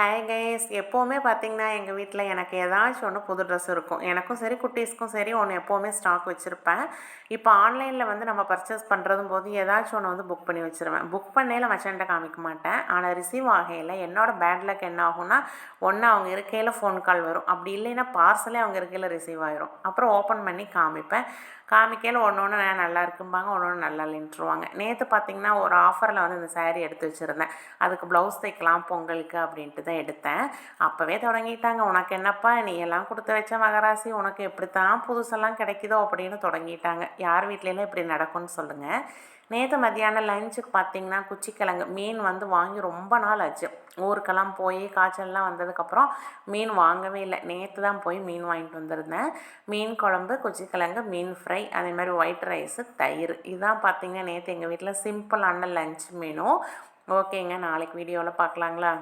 Hi guys எப்போவுமே பார்த்தீங்கன்னா எங்கள் வீட்டில் எனக்கு ஏதாச்சும் ஒன்று புது ட்ரெஸ் இருக்கும். எனக்கும் சரி குட்டீஸ்க்கும் சரி ஒன்று எப்போவுமே ஸ்டாக் வச்சுருப்பேன். இப்போ ஆன்லைனில் வந்து நம்ம பர்ச்சேஸ் பண்ணுறதும் போது ஏதாச்சும் ஒன்று வந்து புக் பண்ணி வச்சுருவேன். புக் பண்ணையில் மச்சன்ட்ட காமிக்க மாட்டேன். ஆனால் ரிசீவ் ஆகையில் என்னோட பேட் லக் என்ன ஆகும்னா ஒன்று அவங்க இருக்கையில் ஃபோன் கால் வரும். அப்படி இல்லைன்னா பார்சலே அவங்க இருக்கையில் ரிசீவ் ஆயிரும். அப்புறம் ஓப்பன் பண்ணி காமிப்பேன். காமிக்கையில் ஒன்று ஒன்று நல்லா இருக்கும்பாங்க. ஒன்று ஒன்று நல்லா இல்லைன்ட்டுருவாங்க நேற்று பார்த்தீங்கன்னா ஒரு ஆஃபரில் வந்து இந்த சேரீ எடுத்து வச்சுருந்தேன். அதுக்கு ப்ளவுஸ் தைக்கலாம் பொங்கலுக்கு அப்படின்ட்டு. தான் எடுத்தேன். அப்போவே தொடங்கிட்டாங்க. உனக்கு என்னப்பா நீ எல்லாம் கொடுத்து வச்ச மகராசி? உனக்கு எப்படித்தான் புதுசெல்லாம் கிடைக்குதோ அப்படின்னு தொடங்கிட்டாங்க. யார் வீட்லலாம் இப்படி நடக்கும்னு சொல்லுங்கள் நேற்று மதியானம் லஞ்சுக்கு பார்த்தீங்கன்னா குச்சிக்கிழங்கு. மீன் வந்து வாங்கி ரொம்ப நாள் ஆச்சு. ஊருக்கெல்லாம் போய் காய்ச்சல்லாம் வந்ததுக்கப்புறம் மீன் வாங்கவே இல்லை. நேற்று தான் போய் மீன் வாங்கிட்டு வந்திருந்தேன். மீன் குழம்பு குச்சிக்கிழங்கு மீன் ஃப்ரை அதே மாதிரி ஒயிட் ரைஸு தயிர். இதுதான் பார்த்தீங்கன்னா நேற்று எங்கள் வீட்டில் சிம்பிளான லஞ்ச் மெனு ஓகேங்க நாளைக்கு வீடியோவில் பார்க்கலாங்களா